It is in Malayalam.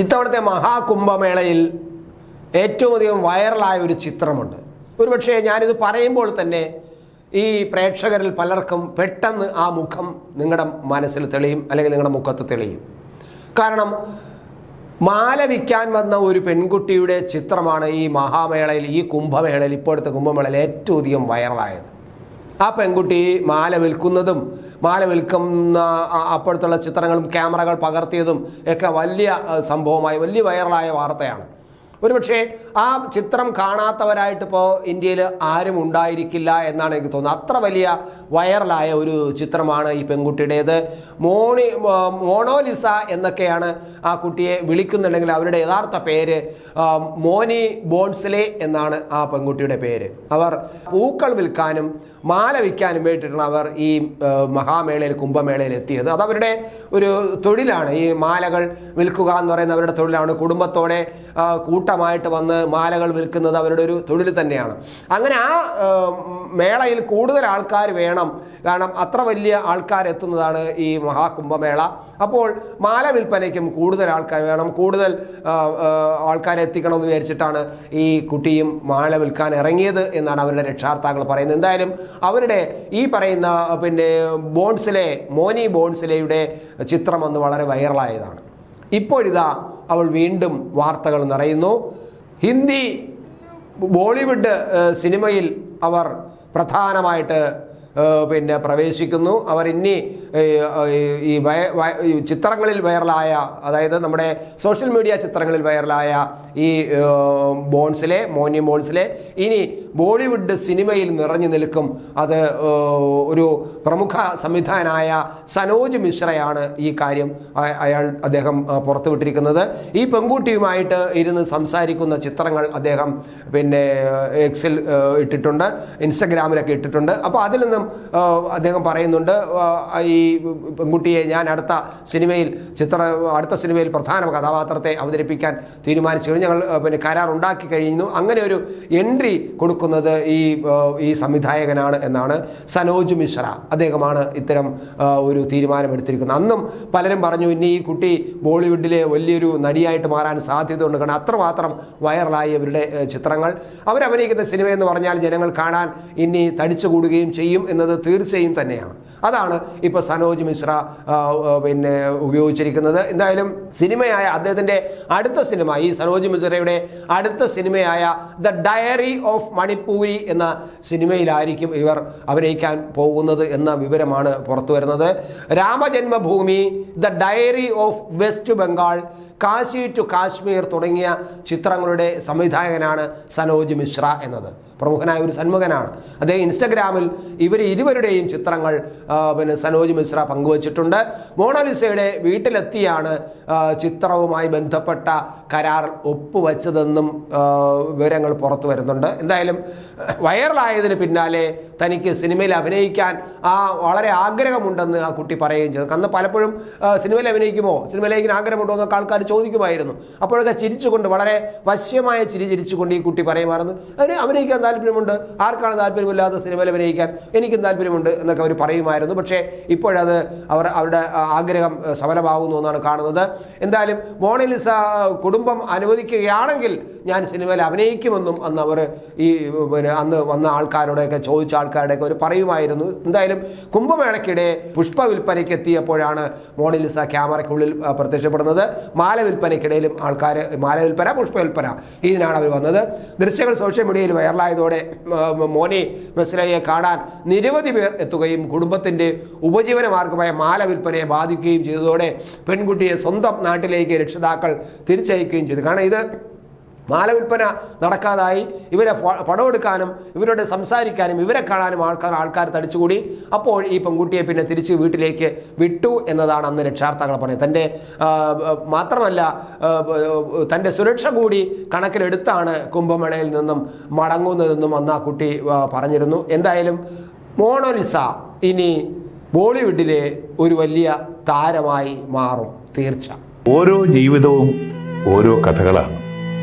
ഇത്തവണത്തെ മഹാകുംഭമേളയിൽ ഏറ്റവും അധികം വൈറലായ ഒരു ചിത്രമുണ്ട്. ഒരുപക്ഷെ ഞാനിത് പറയുമ്പോൾ തന്നെ ഈ പ്രേക്ഷകരിൽ പലർക്കും പെട്ടെന്ന് ആ മുഖം നിങ്ങളുടെ മനസ്സിൽ തെളിയും അല്ലെങ്കിൽ നിങ്ങളുടെ മുഖത്ത് തെളിയും. കാരണം മാല വിൽക്കാൻ വന്ന ഒരു പെൺകുട്ടിയുടെ ചിത്രമാണ് ഈ മഹാമേളയിൽ ഈ കുംഭമേളയിൽ ഇപ്പോഴത്തെ കുംഭമേളയിൽ ഏറ്റവും അധികം വൈറലായത്. ആ പെൺകുട്ടി മാല വിൽക്കുന്നതും മാല വിൽക്കുന്ന അപ്പോഴത്തുള്ള ചിത്രങ്ങളും ക്യാമറകൾ പകർത്തിയതും ഒക്കെ വലിയ സംഭവമായി വലിയ വൈറലായ വാർത്തയാണ്. ഒരുപക്ഷെ ആ ചിത്രം കാണാത്തവരായിട്ട് ഇപ്പോൾ ഇന്ത്യയിൽ ആരും ഉണ്ടായിരിക്കില്ല എന്നാണ് എനിക്ക് തോന്നുന്നത്. അത്ര വലിയ വൈറലായ ഒരു ചിത്രമാണ് ഈ പെൺകുട്ടിയുടേത്. മോണി മോണോലിസ എന്നൊക്കെയാണ് ആ കുട്ടിയെ വിളിക്കുന്നുണ്ടെങ്കിൽ അവരുടെ യഥാർത്ഥ പേര് മോനി ബോൺസ്ലെ എന്നാണ് ആ പെൺകുട്ടിയുടെ പേര്. അവർ പൂക്കൾ വിൽക്കാനും മാല വിൽക്കാനും വേണ്ടിയിട്ടാണ് അവർ ഈ മഹാമേളയിൽ കുംഭമേളയിൽ എത്തിയത്. അത് അവരുടെ ഒരു തൊഴിലാണ്. ഈ മാലകൾ വിൽക്കുക എന്ന് പറയുന്ന അവരുടെ തൊഴിലാണ്. കുടുംബത്തോടെ കൂട്ടമായിട്ട് വന്ന് മാലകൾ വിൽക്കുന്നത് അവരുടെ ഒരു തൊഴിൽ തന്നെയാണ്. അങ്ങനെ ആ മേളയിൽ കൂടുതൽ ആൾക്കാർ വേണം. കാരണം അത്ര വലിയ ആൾക്കാർ എത്തുന്നതാണ് ഈ മഹാകുംഭമേള. അപ്പോൾ മാല വിൽപ്പനയ്ക്കും കൂടുതൽ ആൾക്കാർ വേണം. കൂടുതൽ ആൾക്കാരെ എത്തിക്കണമെന്ന് വിചാരിച്ചിട്ടാണ് ഈ കുട്ടിയും മാല വിൽക്കാൻ ഇറങ്ങിയത് എന്നാണ് അവരുടെ രക്ഷാർത്ഥാക്കൾ പറയുന്നത്. എന്തായാലും അവരുടെ ഈ പറയുന്ന പിന്നെ ബോൺസിലെ മോനി ബോൺസിലെയുടെ ചിത്രം അന്ന് വളരെ വൈറലായതാണ്. ഇപ്പോഴിതാ അവൾ വീണ്ടും വാർത്തകൾ നിറയുന്നു. ഹിന്ദി ബോളിവുഡ് സിനിമയിൽ അവർ പ്രധാനമായിട്ട് പിന്നെ പ്രവേശിക്കുന്നു. അവർ ഇനി ഈ ചിത്രങ്ങളിൽ വൈറലായ അതായത് നമ്മുടെ സോഷ്യൽ മീഡിയ ചിത്രങ്ങളിൽ വൈറലായ ഈ ബോൺസിലെ മോനി ബോൺസിലെ ഇനി ബോളിവുഡ് സിനിമയിൽ നിറഞ്ഞു നിൽക്കും. അത് ഒരു പ്രമുഖ സംവിധാനായ സനോജ് മിശ്രയാണ് ഈ കാര്യം അയാൾ അദ്ദേഹം പുറത്തുവിട്ടിരിക്കുന്നത്. ഈ പെൺകുട്ടിയുമായിട്ട് ഇരുന്ന് സംസാരിക്കുന്ന ചിത്രങ്ങൾ അദ്ദേഹം പിന്നെ എക്സിൽ ഇട്ടിട്ടുണ്ട്. ഇൻസ്റ്റഗ്രാമിലൊക്കെ ഇട്ടിട്ടുണ്ട്. അപ്പോൾ അതിൽ നിന്നും ആ, അദ്ദേഹം പറയുന്നുണ്ട്. ഈ പെൺകുട്ടിയെ ഞാൻ അടുത്ത സിനിമയിൽ ചിത്ര അടുത്ത സിനിമയിൽ പ്രധാന കഥാപാത്രത്തെ അവതരിപ്പിക്കാൻ തീരുമാനിച്ചു കഴിഞ്ഞു. ഞങ്ങൾ പിന്നെ കരാർ ഉണ്ടാക്കി കഴിഞ്ഞു. അങ്ങനെ ഒരു എൻട്രി കൊടുക്കുന്നത് ഈ ഈ സംവിധായകനാണ് എന്നാണ് സനോജ് മിശ്ര അദ്ദേഹമാണ് ഇത്തരം ഒരു തീരുമാനമെടുത്തിരിക്കുന്നത്. അന്നും പലരും പറഞ്ഞു ഇനി ഈ കുട്ടി ബോളിവുഡിലെ വലിയൊരു നടിയായിട്ട് മാറാൻ സാധ്യത സാധ്യതയുണ്ട്. കാരണം അത്രമാത്രം വൈറലായി അവരുടെ ചിത്രങ്ങൾ. അവരഭിനയിക്കുന്ന സിനിമ എന്ന് പറഞ്ഞാൽ ജനങ്ങൾ കാണാൻ ഇനി തടിച്ചു കൂടുകയും ചെയ്യും എന്നത് തീർച്ചയായും തന്നെയാണ്. അതാണ് ഇപ്പോൾ സനോജ് മിശ്ര പിന്നെ ഉപയോഗിച്ചിരിക്കുന്നത്. എന്തായാലും സിനിമയായ അദ്ദേഹത്തിന്റെ അടുത്ത സിനിമ ഈ സനോജ് മിശ്രയുടെ അടുത്ത സിനിമയായ ദ ഡയറി ഓഫ് മണിപ്പൂരി എന്ന സിനിമയിലായിരിക്കും ഇവർ അഭിനയിക്കാൻ പോകുന്നത് എന്ന വിവരമാണ് പുറത്തു വരുന്നത് Ramajanmabhoomi the diary of West Bengal Kashi to Kashmir തുടങ്ങിയ ചിത്രങ്ങളുടെ സംവിധായകനാണ് സനോജ് മിശ്ര എന്നത്. പ്രമുഖനായ ഒരു സന്മുഖനാണ്. അദ്ദേഹം ഇൻസ്റ്റഗ്രാമിൽ ഇവർ ഇരുവരുടെയും ചിത്രങ്ങൾ പിന്നെ സനോജ് മിശ്ര പങ്കുവച്ചിട്ടുണ്ട്. മോണാലിസയുടെ വീട്ടിലെത്തിയാണ് ചിത്രവുമായി ബന്ധപ്പെട്ട കരാർ ഒപ്പുവച്ചതെന്നും വിവരങ്ങൾ പുറത്തു വരുന്നുണ്ട്. എന്തായാലും വൈറലായതിന് പിന്നാലെ തനിക്ക് സിനിമയിൽ അഭിനയിക്കാൻ ആ വളരെ ആഗ്രഹമുണ്ടെന്ന് ആ കുട്ടി പറയുകയും ചെയ്തു. അന്ന് പലപ്പോഴും സിനിമയിൽ അഭിനയിക്കുമോ? സിനിമയിലേക്ക് ആഗ്രഹമുണ്ടോ എന്നൊക്കെ ആൾക്കാർ ചോദിക്കുമായിരുന്നു. അപ്പോഴൊക്കെ ചിരിച്ചുകൊണ്ട് വളരെ വശ്യമായ ചിരി ചിരിച്ചുകൊണ്ട് ഈ കുട്ടി പറയുമായിരുന്നു അതിന് അഭിനയിക്കാൻ താല്പര്യമുണ്ട്. ആർക്കാണ് താല്പര്യമില്ലാത്ത സിനിമയിൽ അഭിനയിക്കാൻ? എനിക്കും താല്പര്യമുണ്ട് എന്നൊക്കെ അവർ പറയുമായിരുന്നു. പക്ഷേ ഇപ്പോഴത് അവർ അവരുടെ ആഗ്രഹം സഫലമാകുന്നു എന്നാണ് കാണുന്നത്. എന്തായാലും മോണലിസ കുടുംബം അനുവദിക്കുകയാണെങ്കിൽ ഞാൻ സിനിമയിൽ അഭിനയിക്കുമെന്നും അന്ന് അവർ ഈ പിന്നെ അന്ന് വന്ന ആൾക്കാരോടൊക്കെ ചോദിച്ച ആൾക്കാരുടെയൊക്കെ അവർ പറയുമായിരുന്നു. എന്തായാലും കുംഭമേളയ്ക്കിടെ പുഷ്പ വിൽപ്പനയ്ക്ക് എത്തിയപ്പോഴാണ് മോണലിസ ക്യാമറയ്ക്കുള്ളിൽ പ്രത്യക്ഷപ്പെടുന്നത്. മാല വിൽപ്പനയ്ക്കിടയിലും ആൾക്കാർ മാല വിൽപ്പന പുഷ്പ വിൽപ്പന ഇതിനാണ് അവർ വന്നത്. ദൃശ്യങ്ങൾ സോഷ്യൽ മീഡിയയിൽ വൈറലായതോടെ മോനി മെസ്ലയെ കാണാൻ നിരവധി പേർ എത്തുകയും കുടുംബത്തിന്റെ ഉപജീവന മാർഗമായ മാല വിൽപ്പനയെ ബാധിക്കുകയും ചെയ്തതോടെ പെൺകുട്ടിയെ സ്വന്തം നാട്ടിലേക്ക് രക്ഷിതാക്കൾ തിരിച്ചയക്കുകയും ചെയ്തു. കാരണം ഇത് മാല വിൽപ്പന നടക്കാതായി. ഇവരെ പണം പടം എടുക്കാനും ഇവരോട് സംസാരിക്കാനും ഇവരെ കാണാനും ആൾക്കാർ ആൾക്കാർ തടിച്ചുകൂടി. അപ്പോൾ ഈ പെൺകുട്ടിയെ പിന്നെ തിരിച്ച് വീട്ടിലേക്ക് വിട്ടു എന്നതാണ് അന്ന് രക്ഷാർത്ഥങ്ങൾ പറയുന്നത് തന്റെ മാത്രമല്ല തന്റെ സുരക്ഷ കൂടി കണക്കിലെടുത്താണ് കുംഭമേളയിൽ നിന്നും മടങ്ങുന്നതെന്നും അന്ന് ആ കുട്ടി പറഞ്ഞിരുന്നു. എന്തായാലും മോണോലിസ ഇനി ബോളിവുഡിലെ ഒരു വലിയ താരമായി മാറും തീർച്ച. ഓരോ ജീവിതവും ഓരോ കഥകളാണ്.